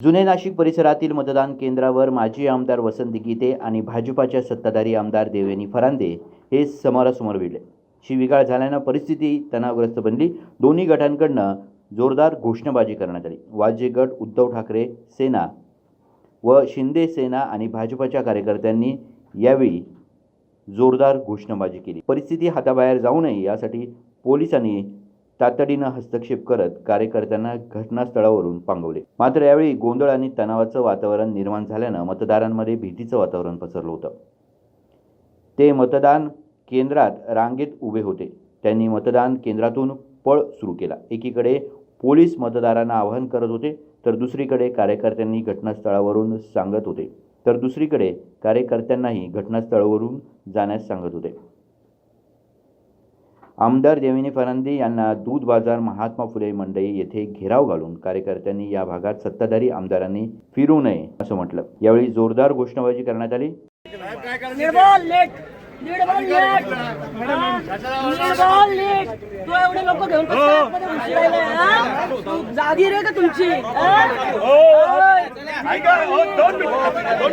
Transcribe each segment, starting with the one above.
जुने नाशिक परिसरातील मतदान केंद्रावर माजी आमदार वसंत गीते आणि भाजपाच्या सत्ताधारी आमदार देवेनी फरांदे हे समोरासमोर भिडले शिविगाळ झाल्यानं परिस्थिती तणावग्रस्त बनली. दोन्ही गटांकडनं जोरदार घोषणाबाजी करण्यात आली. वाजे गट उद्धव ठाकरे सेना व शिंदे सेना आणि भाजपाच्या कार्यकर्त्यांनी यावेळी जोरदार घोषणाबाजी केली. परिस्थिती हाताबाहेर जाऊ नये यासाठी पोलिसांनी तातडीनं हस्तक्षेप करत कार्यकर्त्यांना घटनास्थळावरून पांगवले. मात्र यावेळी गोंधळ आणि तणावाचं वातावरण निर्माण झाल्यानं मतदारांमध्ये भीतीचं वातावरण पसरलं होतं. ते मतदान केंद्रात रांगेत उभे होते. त्यांनी मतदान केंद्रातून पळ सुरू केला. एकीकडे पोलीस मतदारांना आवाहन करत होते तर दुसरीकडे कार्यकर्त्यांनी घटनास्थळावरून सांगत होते. तर दुसरीकडे कार्यकर्त्यांनाही घटनास्थळावरून जाण्यास सांगत होते. आमदार देविनी फरांदे यांना दूध बाजार महात्मा फुले मंडई येथे घेराव घालून कार्यकर्त्यांनी या भागात सत्ताधारी आमदारांनी फिरू नये असं म्हटलं. यावेळी जोरदार घोषणाबाजी करण्यात आली. हा? जागी रे का तुमची? दोन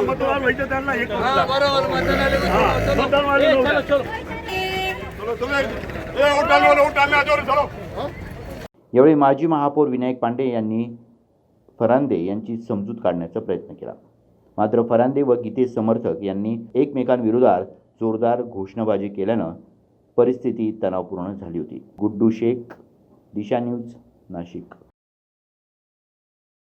मतदान व्हायचं त्यांना हे यावेळी माजी महापौर विनायक पांडे यांनी फरांदे यांची समजूत काढण्याचा प्रयत्न केला. मात्र फरांदे व गीते समर्थक यांनी एकमेकांविरोधात जोरदार घोषणाबाजी केल्यानं परिस्थिती तणावपूर्ण झाली होती. गुड्डू शेख दिशा न्यूज नाशिक.